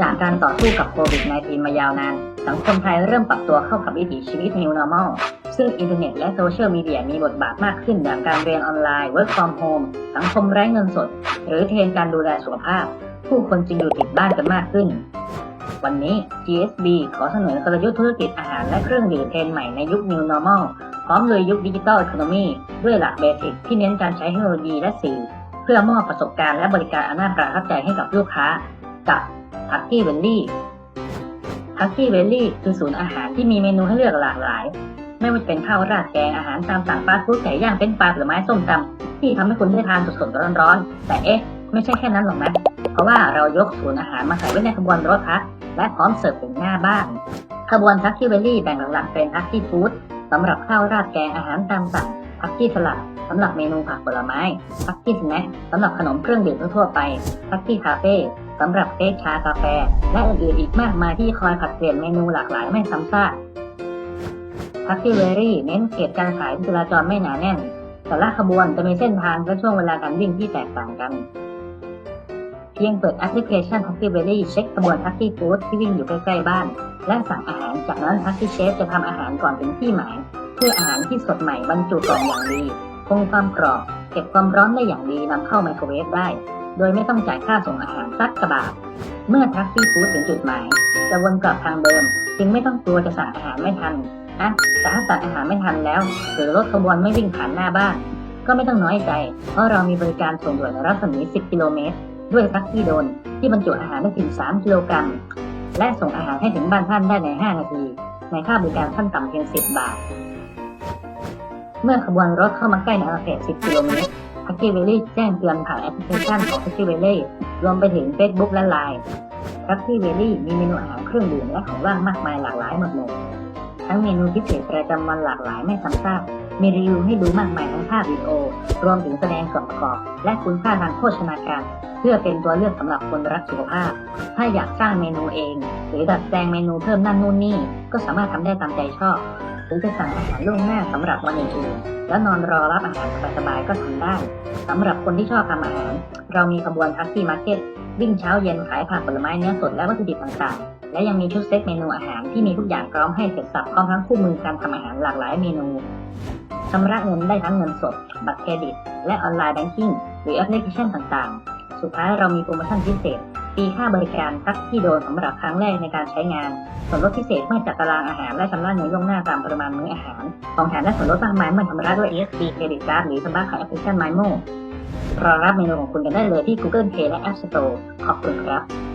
จากการต่อสู้กับโควิด -19 มายาวนาน สังคมไทยเริ่มปรับตัวเข้ากับวิถีชีวิต New Normal ซึ่งอินเทอร์เน็ตและโซเชียลมีเดียมีบทบาทมากขึ้นอย่างการเรียนออนไลน์ Work from Home สังคมไร้เงินสด หรือเทรนการดูแลสุขภาพ ผู้คนจึงอยู่ติดบ้านกันมากขึ้น วันนี้ GSB ขอเสนอกลยุทธ์ธุรกิจอาหารและเครื่องดื่มเทรนใหม่ในยุค New Normal พร้อมเลยยุคดิจิ t a ล e ค o n o มีด้วยหลักเบสิกที่เน้นการใช้เทคโนโลยีและสื่อเพื่อมอบประสบการณ์และบริการอันน่าประทับใจให้กับลูกค้ากับ ทักกี้เวลลี่ทักกี้เวลลี่คือศูนย์อาหารที่มีเมนูให้เลือกหลากหลาย ไม่ว่าจะเป็นข้าวราดแกงอาหารตามสั่งฟาสต์ฟู้ดไก่ย่างเป็นปลาผลไม้ส้มตำที่ทำให้คุณได้ทานสดๆร้อนๆแต่เอ๊ะไม่ใช่แค่นั้นหรอกนะเพราะว่าเรายกศูนย์อาหารมาใส่ไว้ในขบวนรถทักและพร้อมเสิร์ฟถึงหน้าบ้านขบวนทักกี้เวลลี่แบ่งหลักๆเป็นทักกี้ฟู้ดสำหรับข้าวราดแกงอาหารตามสั่ง ทักกี้สลัดสำหรับเมนูผักผลไม้ทักกี้สแน็คสำหรับขนมเครื่องดื่มทั่วไปทักกี้คาเฟ่สำหรับเค้กชากาแฟ และอื่นๆอีกมากมายที่คอยผัดเปลี่ยนเมนูหลากหลายไม่ซ้ำซากทักกี้เวลลี่เน้นเขตการขายที่จราจรไม่หนาแน่น แต่ละขบวนจะมีเส้นทางและช่วงเวลาการวิ่งที่แตกต่างกัน เพียงเปิดแอปพลิเคชัน Taxi v a l l y เช็คขบวน Taxi Food ที่วิ่งอยู่ใกล้ๆบ้าน และสั่งอาหารจากนั้น Taxi Chef จะทำอาหารก่อนถึงที่หมาย เพื่ออาหารที่สดใหม่บรรจุกล่องอย่างดีคงความกรอบเก็บความร้อนได้อย่างดีนำเข้าไมโครเวฟได้ โดยไม่ต้องจ่ายค่าส่งอาหารสักกระบาทเมื่อ Taxi Food ถึงจุดหมาย จะวนกลับทางเดิม จึงไม่ต้องกลัวจะสั่งอาหารไม่ทันนะแต่ถ้าสั่งอาหารไม่ทันแล้วหรือรถขบวนไม่วิ่งผ่านหน้าบ้าน ก็ไม่ต้องน้อยใจ เพราะเรามีบริการส่งด่วนในรัศมี 10 กิโลเมตร ด้วยทักซี่โดนที่บรรจุอาหารได้ถึง 3 กิโลกรัม และส่งอาหารให้ถึงบ้านท่านได้ใน 5 นาที ในค่าบริการขั้นต่ำเพียง 10 บาท เมื่อขบวนรถเข้ามาใกล้ในอาเขต 10 กิโลเมตรทักกี้เวลี่แจ้งเตือนผ่านแอปพลิเคชันของทักกี้เวลี่รวมไปถึง Facebook และ Line ทักกี้เวลลี่มีเมนูอาหารเครื่องดื่มและของว่างมากมายหลากหลายหมดเลย ทั้งเมนูพิเศษประจำวันหลากหลายไม่ซ้ำซากมีรีวิวให้ดูมากมายทั้งภาพวิดีโอ รวมถึงแสดงส่วนประกอบ และคุณค่าทางโภชนาการ เพื่อเป็นตัวเลือกสำหรับคนรักสุขภาพ ถ้าอยากสร้างเมนูเอง หรือดัดแปลงเมนูเพิ่มนั่นนู่นนี่ ก็สามารถทำได้ตามใจชอบ หรือจะสั่งอาหารล่วงหน้าสำหรับวันอื่นๆแล้วนอนรอรับอาหารสบายๆก็ทำได้สำหรับคนที่ชอบทำอาหาร เรามีขบวนทักซี่มาร์เก็ตวิ่งเช้าเย็นขายผักผลไม้เนื้อสดและวัตถุดิบต่างๆ และยังมีชุดเซ็ตเมนูอาหารที่มีทุกอย่างพร้อมให้เสร็จสับพร้อมทั้งคู่มือการทำอาหารหลากหลายเมนูชำระเงินได้ทั้งเงินสด บัตรเครดิต และออนไลน์แบงกิ้งหรือแอปพลิเคชันต่างๆ สุดท้ายเรามีโปรโมชั่นพิเศษีค่าบริการทักที่โดนสำหรับครั้งแรกในการใช้งาน ส่วนลดพิเศษเมื่อจัดตารางอาหารและชำระเงินล่วงหน้าตามปริมาณมื้ออาหาร ของแถมและส่วนลดมากมายเมื่อชำระด้วย ESC เครดิตการ์ดหรือชำระผ่านแอปพลิเคชัน MyMo รอรับเมนูของคุณกันได้เลยที่ Google Play และ App Store ขอบคุณครับ